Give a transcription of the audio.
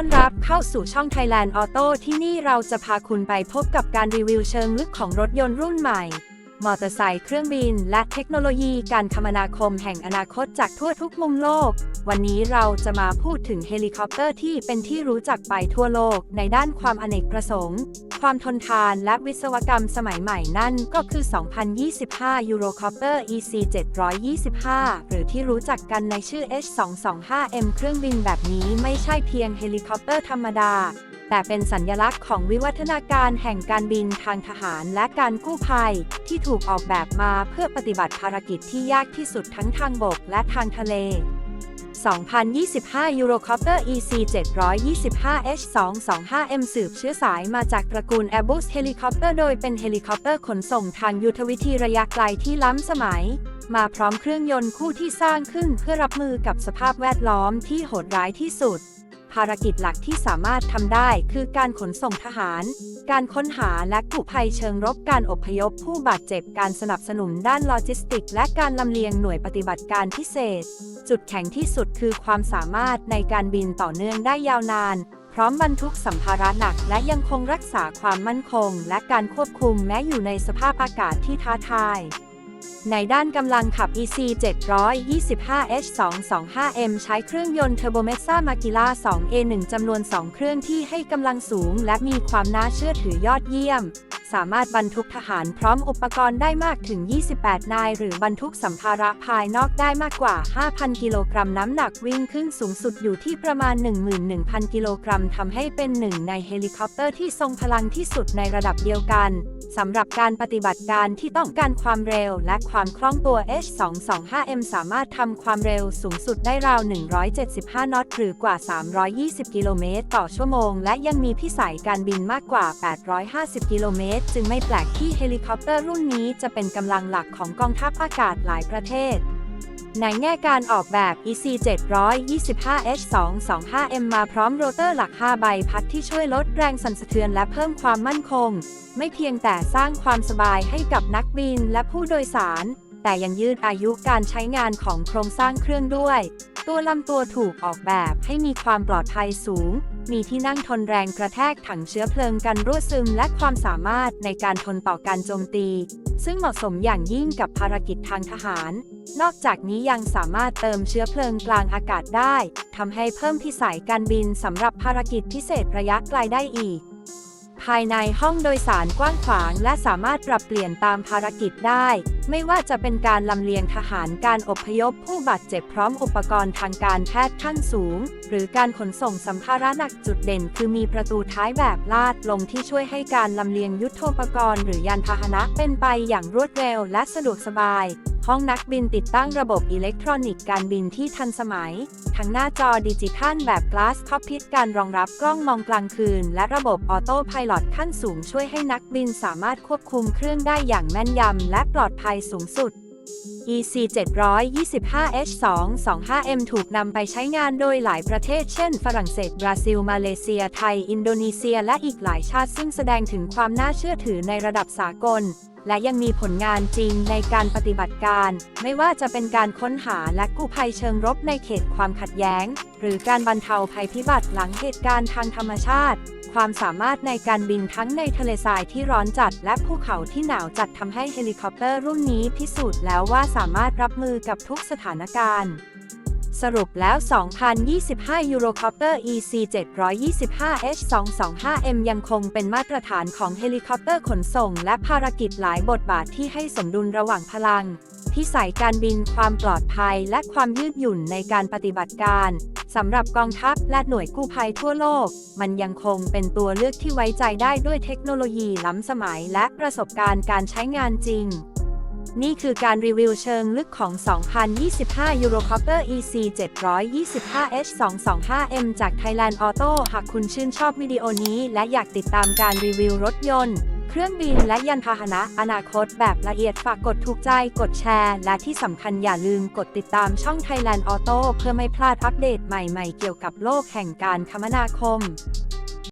อนรับเข้าสู่ช่อง Thailand Auto ที่นี่เราจะพาคุณไปพบกับการรีวิวเชิงลึกของรถยนต์รุ่นใหม่ มอเตอร์ไซค์เครื่องบิน และเทคโนโลยีการคมนาคมแห่งอนาคตจากทั่วทุกมุมโลก วันนี้เราจะมาพูดถึงเฮลิคอปเตอร์ที่เป็นที่รู้จักไปทั่วโลกในด้านความอเนกประสงค์ ความทนทานและวิศวกรรมสมัยใหม่นั่นก็คือ 2025 Eurocopter EC 725 หรือที่รู้จักกันในชื่อ H225M เครื่องบินแบบนี้ไม่ใช่เพียงเฮลิคอปเตอร์ธรรมดา แต่เป็นสัญญลักษณ์ของวิวัฒนาการแห่งการบินทางทหารและการกู้ภัย ที่ถูกออกแบบมาเพื่อปฏิบัติภารกิจที่ยากที่สุดทั้งทางบกและทางทะเล 2025 Eurocopter EC 725 H225M สืบเชื้อสายมาจากตระกูล Airbus Helicopter โดยเป็นเฮลิคอปเตอร์ขนส่งทางยุทธวิธีระยะไกลที่ล้ำสมัย มาพร้อมเครื่องยนต์คู่ที่สร้างขึ้นเพื่อรับมือกับสภาพแวดล้อมที่โหดร้ายที่สุด ภารกิจหลักที่สามารถทำได้คือการขนส่งทหาร การค้นหาและกู้ภัยเชิงรบการอพยพผู้บาดเจ็บการสนับสนุนด้านโลจิสติก และการลำเลียงหน่วยปฏิบัติการพิเศษ จุดแข็งที่สุดคือความสามารถในการบินต่อเนื่องได้ยาวนาน พร้อมบรรทุกสัมภาระหนัก และยังคงรักษาความมั่นคง และการควบคุมแม้อยู่ในสภาพอากาศที่ท้าทาย ในด้านกำลังขับ EC 725 H225M ใช้เครื่องยนต์ Turbometsa Makila 2A1 จำนวน 2 เครื่องที่ให้กำลังสูง และมีความน่าเชื่อถือยอดเยี่ยม สามารถบรรทุกทหารพร้อมอุปกรณ์ได้มากถึง 28 นาย หรือบรรทุกสัมภาระภายนอกได้มากกว่า 5,000 กิโลกรัมน้ำหนักวิ่งขึ้นสูงสุดอยู่ที่ประมาณ 11,000 กิโลกรัมทำให้เป็นหนึ่งในเฮลิคอปเตอร์ที่ทรงพลังที่สุดในระดับเดียวกันสำหรับการปฏิบัติการที่ต้องการความเร็วและความคล่องตัว H225M สามารถทำความเร็วสูงสุดได้ราว 175 นอตหรือกว่า 320 กิโลเมตรต่อชั่วโมง และยังมีพิสัยการบินมากกว่า 850 กิโลเมตรจึงไม่แปลกที่เฮลิคอปเตอร์รุ่นนี้จะเป็นกำลังหลักของกองทัพอากาศหลายประเทศ ในแง่การออกแบบ EC 725 H225M มาพร้อมโรเตอร์หลัก 5 ใบพัดที่ช่วยลดแรงสั่นสะเทือนและเพิ่มความมั่นคง ไม่เพียงแต่สร้างความสบายให้กับนักบินและผู้โดยสาร แต่ยังยืดอายุการใช้งานของโครงสร้างเครื่องด้วย ตัวลำตัวถูกออกแบบให้มีความปลอดภัยสูง มีที่นั่งทนแรงกระแทกถังเชื้อเพลิงกันรั่วซึมและความสามารถในการทนต่อการโจมตี ซึ่งเหมาะสมอย่างยิ่งกับภารกิจทางทหาร นอกจากนี้ยังสามารถเติมเชื้อเพลิงกลางอากาศได้ทำให้เพิ่มพิสัยการบินสำหรับภารกิจพิเศษระยะไกลได้อีก ภายในห้องโดยสารกว้างขวางและสามารถปรับเปลี่ยนตามภารกิจได้ ไม่ว่าจะเป็นการลำเลียงทหารการอพยพผู้บาดเจ็บพร้อมอุปกรณ์ทางการแพทย์ขั้นสูง หรือการขนส่งสัมภาระหนักจุดเด่น คือมีประตูท้ายแบบลาดลงที่ช่วยให้การลำเลียงยุทโธปกรณ์ หรือยานพาหนะเป็นไปอย่างรวดเร็วและสะดวกสบายห้องนักบินติดตั้งระบบอิเล็กทรอนิกส์การบินที่ทันสมัย ทั้งหน้าจอดิจิทัลแบบ Glass Cockpit การรองรับกล้องมองกลางคืน และระบบออโต้พายロขั้นสูงช่วยให้นักบินสามารถควบคุมเครื่องได้อย่างแม่นยำและปลอดภัยสูงสุด EC 725 H225M ถูกนำไปใช้งานโดยหลายประเทศ เช่น ฝรั่งเศส บราซิล มาเลเซีย ไทย อินโดนีเซีย และอีกหลายชาติ ซึ่งแสดงถึงความน่าเชื่อถือในระดับสากล และยังมีผลงานจริงในการปฏิบัติการ ไม่ว่าจะเป็นการค้นหาและกู้ภัยเชิงรบในเขตความขัดแย้ง หรือการบรรเทาภัยพิบัติหลังเหตุการณ์ทางธรรมชาติ ความสามารถในการบินทั้งในทะเลทรายที่ร้อนจัด และภูเขาที่หนาวจัดทำให้เฮลิคอปเตอร์รุ่นนี้พิสูจน์แล้วว่าสามารถรับมือกับทุกสถานการณ์ สรุปแล้ว 2025 Eurocopter EC 725 H225M ยังคงเป็นมาตรฐานของเฮลิคอปเตอร์ขนส่ง และภารกิจหลายบทบาทที่ให้สมดุลระหว่างพลังพิสัยการบินความปลอดภัยและความยืดหยุ่นในการปฏิบัติการสำหรับกองทัพและหน่วยกู้ภัยทั่วโลก มันยังคงเป็นตัวเลือกที่ไว้ใจได้ด้วยเทคโนโลยีล้ำสมัยและประสบการณ์การใช้งานจริง นี่คือการรีวิวเชิงลึกของ 2025 Eurocopter EC 725 H225M จาก Thailand Auto หากคุณชื่นชอบวิดีโอนี้ และอยากติดตามการรีวิวรถยนต์ เครื่องบินและยานพาหนะอนาคตแบบละเอียดฝากกดถูกใจ กดแชร์ และที่สำคัญอย่าลืมกดติดตามช่อง Thailand Auto เพื่อไม่พลาดอัปเดตใหม่ๆ เกี่ยวกับโลกแห่งการคมนาคม